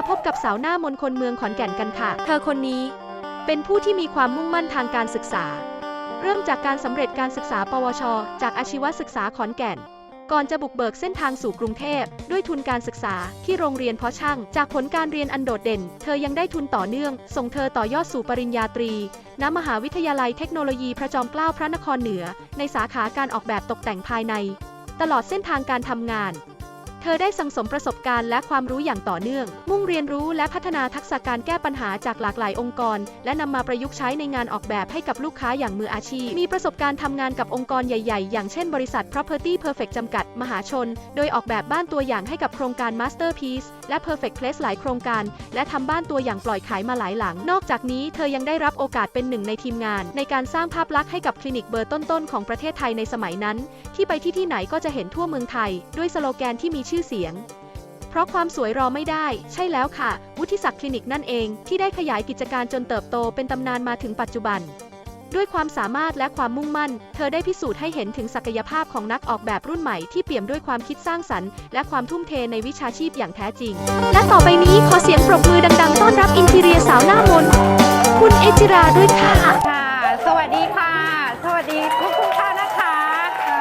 มาพบกับสาวหน้ามนคนเมืองขอนแก่นกันค่ะ เธอคนนี้ เป็นผู้ที่มีความมุ่งมั่นทางการศึกษา เริ่มจากการสำเร็จการศึกษา ปวช จากอาชีวศึกษาขอนแก่น ก่อนจะบุกเบิกเส้นทางสู่กรุงเทพ ด้วยทุนการศึกษาที่โรงเรียนเพาะช่าง จากผลการเรียนอันโดดเด่น เธอยังได้ทุนต่อเนื่อง ส่งเธอต่อยอดสู่ปริญญาตรี ณ มหาวิทยาลัยเทคโนโลยีพระจอมเกล้าพระนครเหนือ ในสาขาการออกแบบตกแต่งภายใน ตลอดเส้นทางการทำงาน เธอได้สังสมประสบการณ์และความรู้อย่างต่อเนื่อง มุ่งเรียนรู้และพัฒนาทักษะการแก้ปัญหาจากหลากหลายองค์กร และนำมาประยุกต์ใช้ในงานออกแบบให้กับลูกค้าอย่างมืออาชีพ มีประสบการณ์ทำงานกับองค์กรใหญ่ๆ อย่างเช่นบริษัท Property Perfect จำกัด มหาชน โดยออกแบบบ้านตัวอย่างให้กับโครงการ Masterpiece และ Perfect Place หลายโครงการ และทำบ้านตัวอย่างปล่อยขายมาหลายหลัง นอกจากนี้เธอยังได้รับโอกาสเป็นหนึ่งในทีมงาน ในการสร้างภาพลักษณ์ให้กับคลินิกเบอร์ต้นๆของประเทศไทยในสมัยนั้น ที่ไปที่ที่ไหนก็จะเห็นทั่วเมืองไทย ด้วยสโลแกนที่มีชื่อเสียง เพราะความสวยรอไม่ได้ ใช่แล้วค่ะ วุฒิศักดิ์คลินิกนั่นเองที่ได้ขยายกิจการจนเติบโตเป็นตำนานมาถึงปัจจุบัน ด้วยความสามารถและความมุ่งมั่น เธอได้พิสูจน์ให้เห็นถึงศักยภาพของนักออกแบบรุ่นใหม่ที่เปี่ยมด้วยความคิดสร้างสรรค์ และความทุ่มเทในวิชาชีพอย่างแท้จริง และต่อไปนี้ขอเสียงปรบมือดัง ๆ ต้อนรับอินทีเรียสาวหน้ามนคุณเอจิราด้วยค่ะ ค่ะ สวัสดีค่ะ สวัสดีทุกทุกๆท่านนะคะอ่า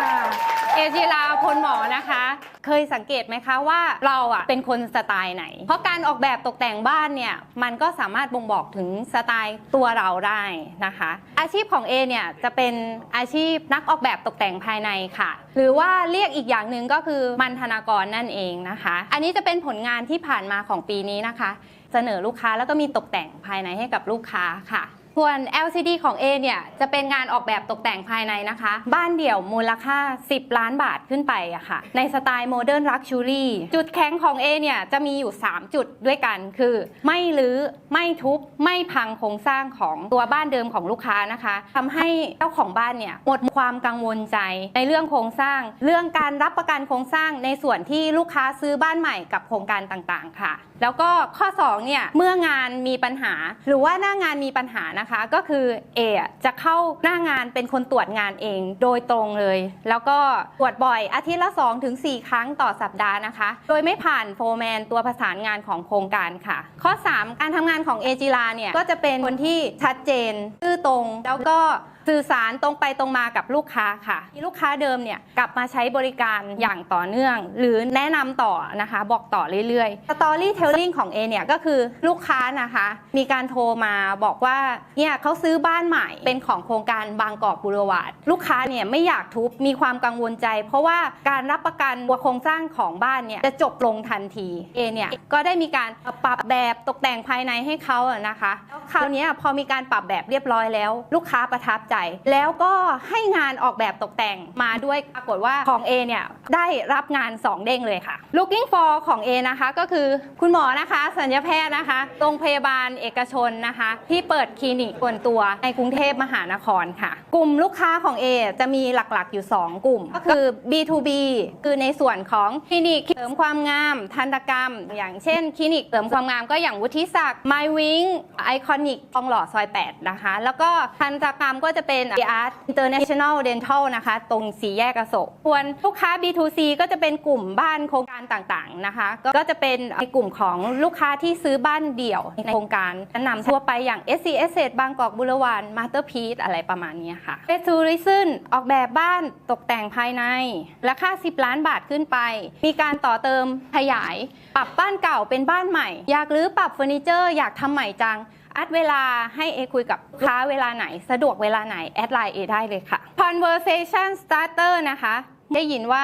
เอจิลาพลหมอนะคะ เคยสังเกตไหมคะว่าเราอะเป็นคนสไตล์ไหน เพราะการออกแบบตกแต่งบ้านเนี่ยมันก็สามารถบ่งบอกถึงสไตล์ตัวเราได้นะคะ อาชีพของเอเนี่ยจะเป็นอาชีพนักออกแบบตกแต่งภายในค่ะ หรือว่าเรียกอีกอย่างหนึ่งก็คือมันธนากรนั่นเองนะคะ อันนี้จะเป็นผลงานที่ผ่านมาของปีนี้นะคะ เสนอลูกค้าแล้วก็มีตกแต่งภายในให้กับลูกค้าค่ะ ส่วน LCD ของ A เนี่ยจะเป็นงานออกแบบตกแต่งภายในนะคะ บ้านเดี่ยวมูลค่า 10 ล้านบาทขึ้นไปอะค่ะ ในสไตล์โมเดิร์นลักชูรี่จุดแข็งของ A เนี่ยจะมีอยู่ 3 จุดด้วยกันคือ ไม่รื้อไม่ทุบ ไม่พังโครงสร้างของตัวบ้านเดิมของลูกค้านะคะทำให้เจ้าของบ้านเนี่ยหมดความกังวลใจในเรื่องโครงสร้าง เรื่องการรับประกันโครงสร้างในส่วนที่ลูกค้าซื้อบ้านใหม่กับโครงการต่างๆ ค่ะ แล้วก็ข้อ2เนี่ยเมื่องานมีปัญหา หรือว่าหน้างานมีปัญหานะคะก็คือเอจะเข้าหน้างานเป็นคนตรวจงานเองโดยตรงเลย แล้วก็ตรวจบ่อยอาทิตย์ละ2ถึงครั้งต่อสัปดาห์นะคะ โดยไม่ผ่านโฟร์แมนตัวประสานงานของโครงการค่ะ ข้อ 3 การทำงานของเอจิลาเนี่ยก็จะเป็นคนที่ชัดเจนซื่อตรงแล้วก็ สื่อสารตรงไปตรงมากับลูกค้าค่ะที่ลูกค้าเดิมเนี่ยกลับมาใช้บริการอย่างต่อเนื่อง หรือแนะนำต่อนะคะบอกต่อเรื่อยๆ Storytelling ของ A เนี่ยก็คือลูกค้านะคะ มีการโทรมาบอกว่าเนี่ยเขาซื้อบ้านใหม่เป็นของโครงการบางกอกบูรวาดลูกค้าเนี่ยไม่อยากทุบมีความกังวลใจ เพราะว่าการรับประกันตัวโครงสร้างของบ้านเนี่ยจะจบลงทันที A เนี่ยก็ได้มีการปรับแบบตกแต่งภายในให้เขาอะนะคะคราวนี้พอมีการปรับแบบเรียบร้อยแล้ว ลูกค้าประทับใจแล้วก็ให้งานออกแบบตกแต่งมาด้วยปรากฏว่าของ A เนี่ยได้รับงาน 2 เด้งเลยค่ะ Looking for ของ A นะคะก็คือคุณหมอนะคะสัญญแพทย์นะคะโรงพยาบาลเอกชนนะคะ ที่เปิดคลินิกส่วนตัวในกรุงเทพมหานครค่ะ กลุ่มลูกค้าของ A จะมีหลักๆอยู่ 2 กลุ่ม ก็คือ B2B คือในส่วนของคลินิกเสริมความงามทันตกรรม อย่างเช่นคลินิกเสริมความงามก็อย่างวุฒิศักดิ์ My Wing ไอคอนิกทองหล่อซอย 8 นะคะ แล้วก็ทันตกรรมก็จะเป็น Art International Dental นะคะ ตรงสีแยกอโศกส่วนลูกค้า B2C ก็จะเป็นกลุ่มบ้านโครงการต่างๆนะคะ ก็จะเป็นในกลุ่มของลูกค้าที่ซื้อบ้านเดี่ยวในโครงการแนะนำทั่วไปอย่าง SC Estate บางกอกบุรวาน Masterpiece อะไรประมาณนี้ค่ะเ e ทูริซึนออกแบบบ้านตกแต่งภายใน ราคา 10 ล้านบาทขึ้นไป มีการต่อเติมขยาย ปรับบ้านเก่าเป็นบ้านใหม่ อยากรื้อปรับเฟอร์นิเจอร์ อยากทำใหม่จัง อัดเวลาให้เอคุยกับลูกค้าเวลาไหน สะดวกเวลาไหน แอดไลน์เอได้เลยค่ะ conversation starter นะคะ ได้ยินว่า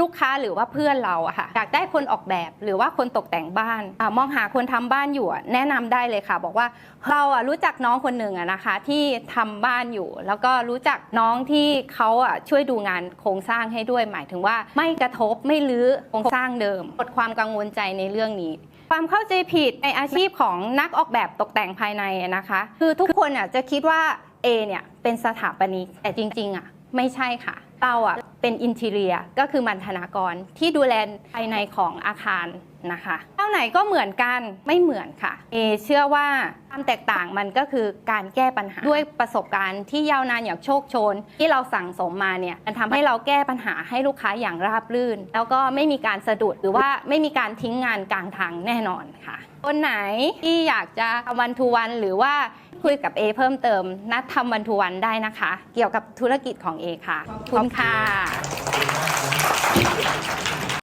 ลูกค้าหรือว่าเพื่อนเราอะค่ะอยากได้คนออกแบบหรือว่าคนตกแต่งบ้านอมองหาคนทำบ้านอยู่แนะนำได้เลยค่ะ บอกว่าเราอะรู้จักน้องคนหนึ่งอะนะคะ ที่ทำบ้านอยู่ แล้วก็รู้จักน้องที่เขาอะช่วยดูงานโครงสร้างให้ด้วย หมายถึงว่าไม่กระทบไม่รื้อโครงสร้างเดิมลดความกังวลใจในเรื่องนี้ ความเข้าใจผิดในอาชีพของนักออกแบบตกแต่งภายในนะคะ คือทุกคนอะจะคิดว่า A เนี่ยเป็นสถาปนิกแต่จริงๆอะไม่ใช่ค่ะ เราอะเป็นอินเทเรียก็คือมันธนากรที่ดูแลภายในของอาคารนะคะเจ้าไหนก็เหมือนกันไม่เหมือนค่ะ เอเชื่อว่าความแตกต่างมันก็คือการแก้ปัญหาด้วยประสบการณ์ที่ยาวนานอย่างโชคชน ที่เราสั่งสมมาเนี่ยมันทำให้เราแก้ปัญหาให้ลูกค้าอย่างราบรื่น แล้วก็ไม่มีการสะดุดหรือว่าไม่มีการทิ้งงานกลางทางแน่นอนค่ะ คนไหนที่อยากจะวันทูวันหรือว่าคุยกับเอเพิ่มเติม นัดทำวันทูวันได้นะคะ เกี่ยวกับธุรกิจของเอค่ะขอบคุณค่ะ